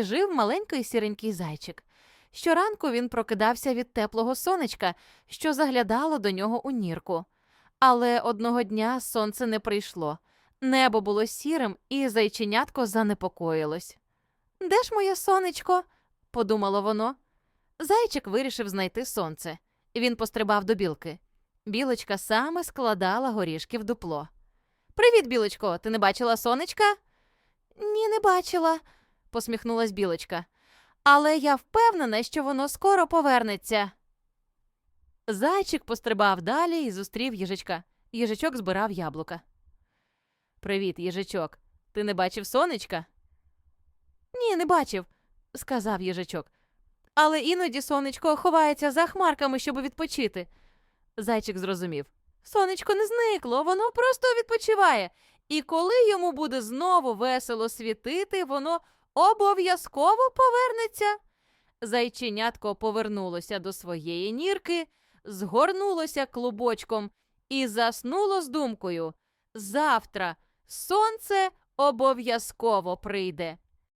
лісі жив маленький сіренький зайчик. Щоранку він прокидався від теплого сонечка, що заглядало до нього у нірку. Але одного дня сонце не прийшло. Небо було сірим, і зайченятко занепокоїлось. Де ж моє сонечко? подумало воно. Зайчик вирішив знайти сонце. Він пострибав до білки. Білочка саме складала горішки в дупло. Привіт, білочко, ти не бачила сонечка? Ні, не бачила, посміхнулась білочка. Але я впевнена, що воно скоро повернеться. Зайчик пострибав далі і зустрів їжачка. Їжачок збирав яблука. Привіт, їжачок. Ти не бачив сонечка? Ні, не бачив, сказав їжачок. Але іноді сонечко ховається за хмарками, щоб відпочити. Зайчик зрозумів. Сонечко не зникло, воно просто відпочиває. І коли йому буде знову весело світити, воно обов'язково повернеться. Зайченятко повернулося до своєї нірки, згорнулося клубочком і заснуло з думкою. Завтра сонце обов'язково прийде.